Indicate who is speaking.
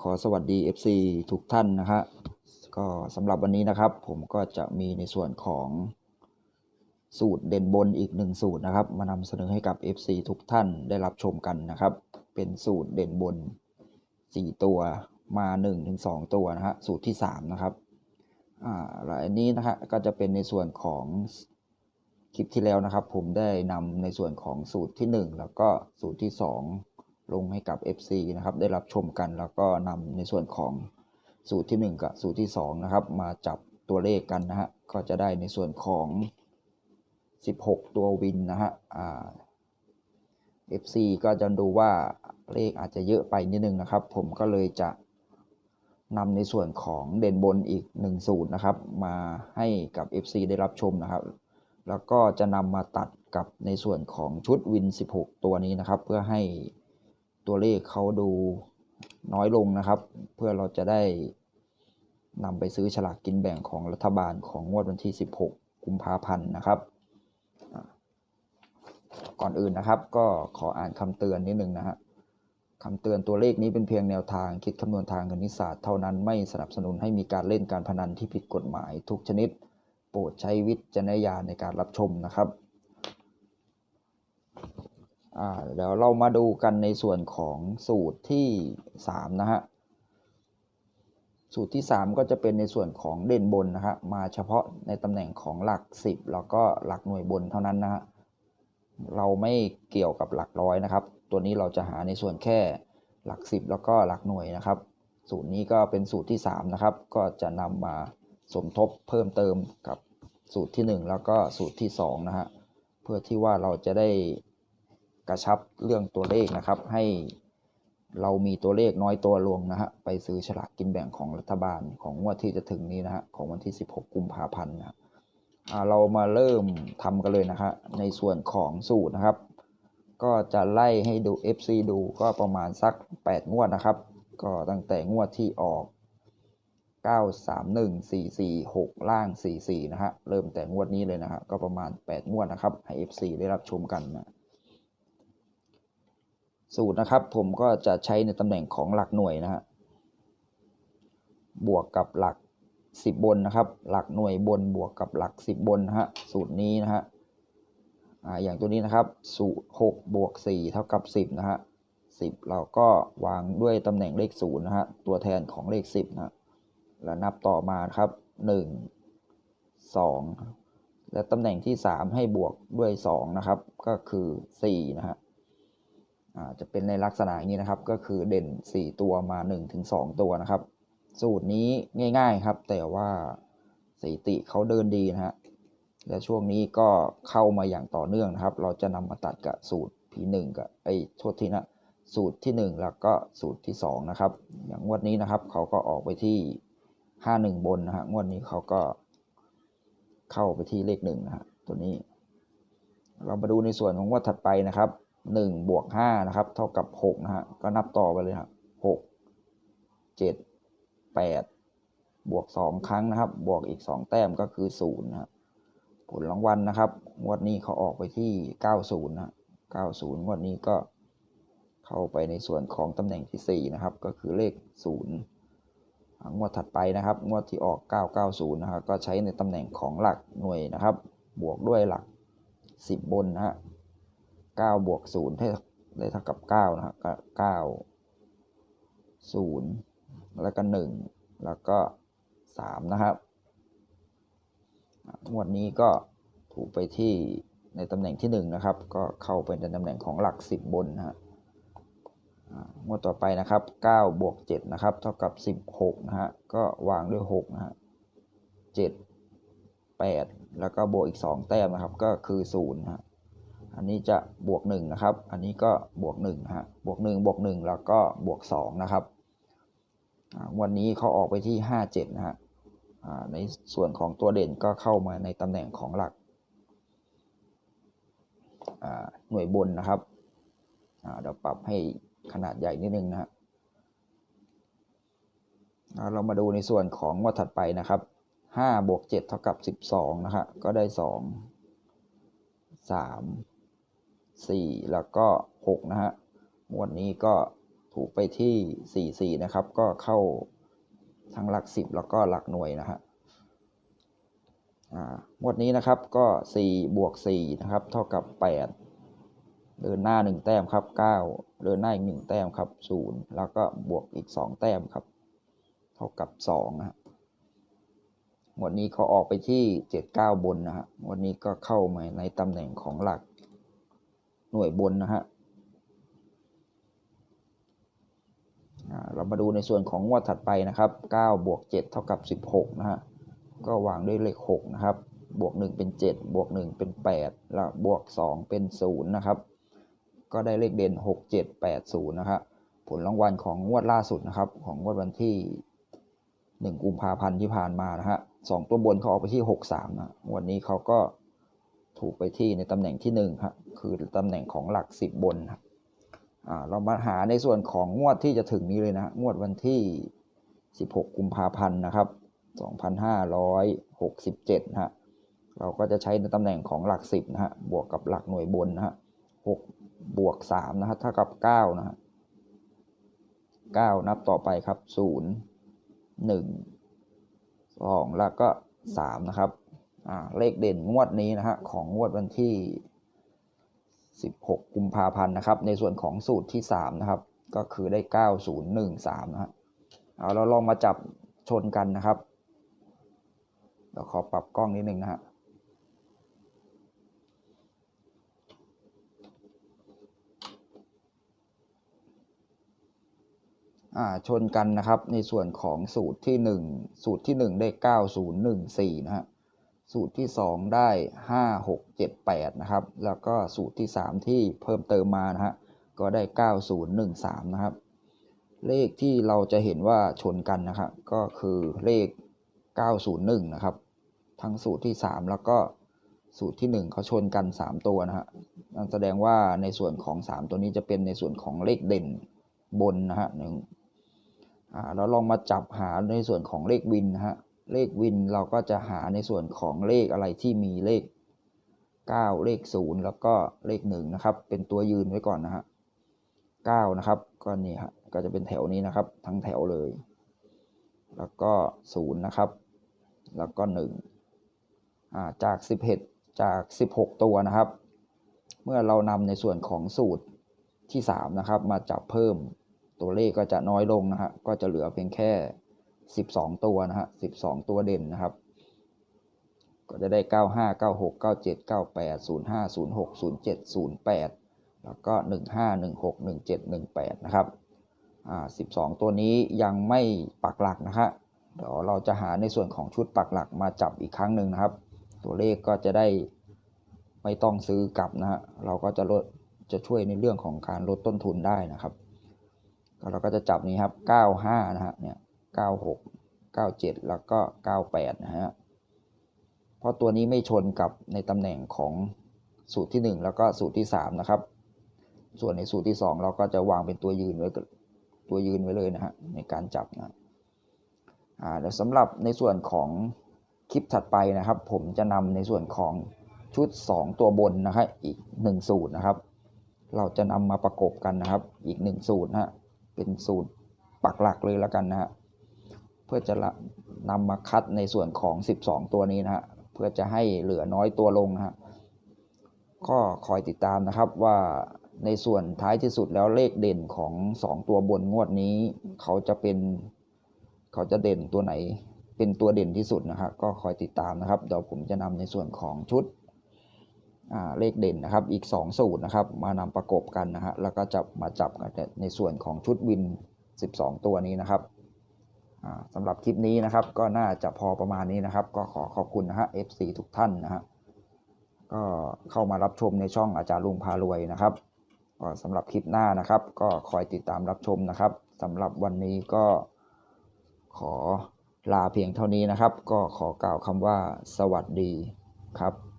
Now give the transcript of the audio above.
Speaker 1: ขอสวัสดี FC ทุกท่านนะฮะก็สำหรับวันนี้นะครับ ผมก็จะมีในส่วนของสูตรเด่นบนอีกหนึ่งสูตรนะครับ มานำเสนอให้กับ FC ทุกท่านได้รับชมกันนะครับ เป็นสูตรเด่นบน 4 ตัวมา1ถึง2ตัวนะฮะสูตรที่ 3 นะครับอ่าแล้วอันนี้นะฮะก็จะเป็นในส่วนของคลิปที่แล้วนะครับ ผมได้นำในส่วนของสูตรที่ 1 แล้วก็สูตรที่ 2 ลงให้กับ FC นะครับ ได้รับชมกันแล้วก็นำในส่วนของสูตรที่ 1 กับสูตรที่ 2 นะครับ มาจับตัวเลขกันนะฮะก็จะได้ในส่วนของ 16 ตัววินนะฮะอ่า FC ก็จะดูว่าเลขอาจจะเยอะไปนิดนึงนะครับ ผมก็เลยจะนำในส่วนของเด่นบนอีก1สูตรนะครับ มาให้กับ FC ได้รับชมนะครับ แล้วก็จะนำมาตัดกับในส่วนของชุดวิน 16 ตัวนี้นะครับ เพื่อให้ ตัวเลขเขาดูน้อยลงนะครับ เพื่อเราจะได้นำไปซื้อฉลากกินแบ่งของรัฐบาลของงวดวันที่ 16 กุมภาพันธ์นะครับ ก่อนอื่นนะครับ ก็ขออ่านคำเตือนนิดนึงนะฮะคำเตือนตัวเลขนี้เป็นเพียงแนวทางคิดคำนวณทางคณิตศาสตร์เท่านั้นไม่สนับสนุนให้มีการเล่นการพนันที่ผิดกฎหมายทุกชนิด โปรดใช้วิจารณญาณในการรับชมนะครับ เดี๋ยวเรามาดูกันในส่วนของสูตรที่ 3 นะฮะ สูตรที่ 3 ก็จะเป็นในส่วนของเด่นบนนะฮะ มาเฉพาะในตำแหน่งของหลัก 10 แล้วก็หลักหน่วยบนเท่านั้นนะฮะ เราไม่เกี่ยวกับหลักร้อยนะครับ ตัวนี้เราจะหาในส่วนแค่หลัก 10 แล้วก็หลักหน่วยนะครับ สูตรนี้ก็เป็นสูตรที่ 3 นะครับ ก็จะนำมาสมทบเพิ่มเติมกับสูตรที่ 1 แล้วก็สูตรที่ 2 นะฮะ เพื่อที่ว่าเราจะได้ กระชับเรื่องตัวเลขนะครับ ให้เรามีตัวเลขน้อยตัวลงนะฮะไปซื้อฉลากกินแบ่งของรัฐบาลของงวดที่จะถึงนี้นะฮะของวันที่ 16 กุมภาพันธ์นะเรามาเริ่มทำกันเลยนะฮะในส่วนของสูตรนะครับ ก็จะไล่ให้ดู FC ดูก็ประมาณสัก 8 งวดนะครับ ก็ตั้งแต่งวดที่ออก9 3 1 4 4 6 ล่าง 4 4 นะฮะ เริ่มแต่งวดนี้เลยนะฮะ ก็ประมาณ 8 งวดนะครับ ให้ FC ได้รับชมกันนะ สูตรนะครับ ผมก็จะใช้ในตำแหน่งของหลักหน่วยนะฮะบวกกับหลัก 10 บนนะครับ หลักหน่วยบนบวกกับหลัก 10 บนนะฮะสูตรนี้นะฮะอ่าอย่างตัวนี้นะครับ สูตร6บวก4เท่ากับ 10นะฮะ10 เราก็วางด้วยตำแหน่งเลข0นะฮะตัวแทนของเลข 10นะแล้วนับต่อมาครับ 1 2 และตำแหน่งที่ 3 ให้บวกด้วย 2 นะครับ ก็คือ 4 นะฮะ จะเป็นในลักษณะนี้นะครับ ก็คือเด่น 4 ตัวมา 1-2 ตัวนะครับ สูตรนี้ง่ายๆครับ แต่ว่าสถิติเขาเดินดีนะฮะ และช่วงนี้ก็เข้ามาอย่างต่อเนื่องนะครับ เราจะนำมาตัดกับสูตร P1 กับไอ้โทษทีนะสูตรที่ 1 แล้วก็สูตรที่ 2 นะครับ อย่างงวดนี้นะครับ เขาก็ออกไปที่ 51 บนนะฮะงวดนี้เขาก็เข้าไปที่เลข1นะฮะตัวนี้ เรามาดูในส่วนของงวดถัดไปนะครับ 1บวก5นะครับ เท่ากับ6นะฮะ ก็นับต่อไปเลยครับ6 7 8 บวก 2 ครั้งนะครับ บวกอีก 2 แต้มก็คือ0นะครับผลรางวัลนะครับ งวดนี้เขาออกไปที่ 90นะ90 งวดนี้ก็เข้าไปในส่วนของตำแหน่งที่ 4 นะครับ ก็คือเลข 0 งวดถัดไปนะครับ งวดที่ออก 990 นะครับ ก็ใช้ในตำแหน่งของหลักหน่วยนะครับ บวกด้วยหลัก 10 บนนะฮะ 9บวก0ให้ได้เท่ากับ9นะครับก็9 0 แล้วก็ 1 แล้วก็ 3 นะครับงวดนี้ก็ถูกไปที่ในตำแหน่งที่ 1 นะครับ ก็เข้าไปในตำแหน่งของหลัก 10 บนนะฮะงวดต่อไปนะครับ9บวก7นะครับ เท่ากับ 16นะฮะก็วางด้วย6นะฮะ7 8 แล้วก็บวกอีก 2 แต้มนะครับ ก็คือ0นะฮะ อันนี้จะบวก1นะครับ อันนี้ก็บวก1นะฮะบวก1บวก1แล้วก็บวก2นะครับ วันนี้เขาออกไปที่ 57 นะฮะในส่วนของตัวเด่นก็เข้ามาในตำแหน่งของหลักหน่วยบนนะครับเดี๋ยวปรับให้ขนาดใหญ่นิดนึงนะฮะเรามาดูในส่วนของงวดถัดไปนะครับ5บวก7เท่ากับ 12 นะฮะก็ได้ 2 3 4 แล้วก็ 6 นะฮะงวดนี้ก็ถูกไปที่สี่สี่นะครับ ก็เข้าทั้งหลักสิบแล้วก็หลักหน่วยนะฮะอ่างวดนี้นะครับก็สี่บวกสี่นะครับ เท่ากับแปดเดินหน้าหนึ่งแต้มครับเก้าเดินหน้าอีกหนึ่งแต้มครับศูนย์แล้วก็บวกอีกสองแต้มครับ เท่ากับสองนะฮะงวดนี้เขาออกไปที่เจ็ดเก้าบนนะฮะงวดนี้ก็เข้ามาในตำแหน่งของหลัก หน่วยบนนะฮะเรามาดูในส่วนของงวดถัดไปนะครับ9บวก7เท่ากับ 16นะฮะก็วางด้วยเลข6นะครับบวก 1 เป็น 7 บวก 1 เป็น 8 แล้วบวก 2 เป็น 0 นะครับ ก็ได้เลขเด่น 6 7 8 0 นะครับผลรางวัลของงวดล่าสุดนะครับ ของงวดวันที่ 1 กุมภาพันธ์ที่ผ่านมานะฮะสองตัวบนเขาออกไปที่ 6 3 นะ วันนี้เขาก็ ถูกไปที่ในตำแหน่งที่1ครับคือตำแหน่งของหลัก 10 บนครับอ่าเรามาหาในส่วนของงวดที่จะถึงนี้เลยนะฮะงวดวันที่ 16 กุมภาพันธ์นะครับ 2567นะฮะเราก็จะใช้ในตำแหน่งของหลัก 10นะฮะบวกกับหลักหน่วยบนนะฮะ6บวก3นะฮะเท่ากับ9นะฮะ9นับต่อไปครับ 0 1 2 แล้วก็3นะครับ เลขเด่นงวดนี้นะฮะของงวดวันที่ 16 กุมภาพันธ์นะครับ ในส่วนของสูตรที่ 3 นะครับ ก็คือได้ 9013 นะฮะเอาเราลองมาจับชนกันนะครับเดี๋ยวขอปรับกล้องนิดนึงนะฮะอ่าชนกันนะครับในส่วนของสูตรที่ 1 สูตรที่ 1 ได้ 9014 นะฮะ สูตรที่ 2 ได้ 5 6 7 8 นะครับ แล้วก็สูตรที่ 3 ที่เพิ่มเติมมานะฮะก็ได้ 9013 นะครับ เลขที่เราจะเห็นว่าชนกันนะครับ ก็คือเลข 901 นะครับ ทั้งสูตรที่ 3 แล้วก็สูตรที่ 1เขาชนกัน 3 ตัวนะฮะนั่นแสดงว่าในส่วนของ 3 ตัวนี้จะเป็นในส่วนของเลขเด่นบนนะฮะหนึ่งอ่าเราลองมาจับหาในส่วนของเลขวินนะฮะ เลขวินเราก็จะหาในส่วนของเลขอะไรที่มีเลข 9 เลข 0 แล้วก็เลข1นะครับ เป็นตัวยืนไว้ก่อนนะฮะ9นะครับก็นี่ฮะก็จะเป็นแถวนี้นะครับ ทั้งแถวเลย แล้วก็ 0 นะครับ แล้วก็1อ่าจาก 11 จาก 16 ตัวนะครับ เมื่อเรานำในส่วนของสูตรที่ 3 นะครับ มาจับเพิ่มตัวเลขก็จะน้อยลงนะฮะก็จะเหลือเพียงแค่ 12 ตัวนะฮะ12 ตัวเด่นนะครับ ก็จะได้ 95 96 97 98 05 06 07 08 แล้วก็ 15 16 17 18 นะครับอ่า12 ตัวนี้ยังไม่ปักหลักนะฮะเดี๋ยวเราจะหาในส่วนของชุดปักหลักมาจับอีกครั้งหนึ่งนะครับ ตัวเลขก็จะได้ไม่ต้องซื้อกลับนะฮะเราก็จะลดจะช่วยในเรื่องของการลดต้นทุนได้นะครับ ก็เราก็จะจับนี้ครับ 95 นะฮะเนี่ย 96 97 แล้วก็ 98 นะฮะ เพราะตัวนี้ไม่ชนกับในตำแหน่งของสูตรที่ 1 แล้วก็สูตรที่ 3 นะครับ ส่วนในสูตรที่ 2 เราก็จะวางเป็นตัวยืนไว้ตัวยืนไว้เลยนะฮะในการจับนะอ่าเดี๋ยวสำหรับในส่วนของคลิปถัดไปนะครับ ผมจะนำในส่วนของชุด 2 ตัวบนนะครับอีก 1 สูตรนะครับ เราจะนำมาประกบกันนะครับอีก 1 สูตรนะฮะเป็นสูตรปักหลักเลยแล้วกันนะฮะ พื่อจะนำมาคัดในส่วนของ 12 ตัวนี้นะฮะเพื่อจะให้เหลือน้อยตัวลงนะฮะก็คอยติดตามนะครับว่าในส่วนท้ายที่สุดแล้วเลขเด่นของ 2 ตัวบนงวดนี้ เขาจะเป็นเขาจะเด่นตัวไหน เป็นตัวเด่นที่สุดนะครับก็คอยติดตามนะครับเดี๋ยวผมจะนำในส่วนของชุดเลขเด่นนะครับ อีก 2 สูตรนะครับ มานำประกบกันนะฮะแล้วก็จะมาจับกันในส่วนของชุดวิน 12 ตัวนี้นะครับ สำหรับคลิปนี้นะครับ ก็น่าจะพอประมาณนี้นะครับ ก็ขอขอบคุณนะฮะ FC ทุกท่านนะฮะก็เข้ามารับชมในช่องอาจารย์ลุงพารวยนะครับก็สำหรับคลิปหน้านะครับ ก็คอยติดตามรับชมนะครับสำหรับวันนี้ก็ขอลาเพียงเท่านี้นะครับ ก็ขอกล่าวคำว่าสวัสดีครับ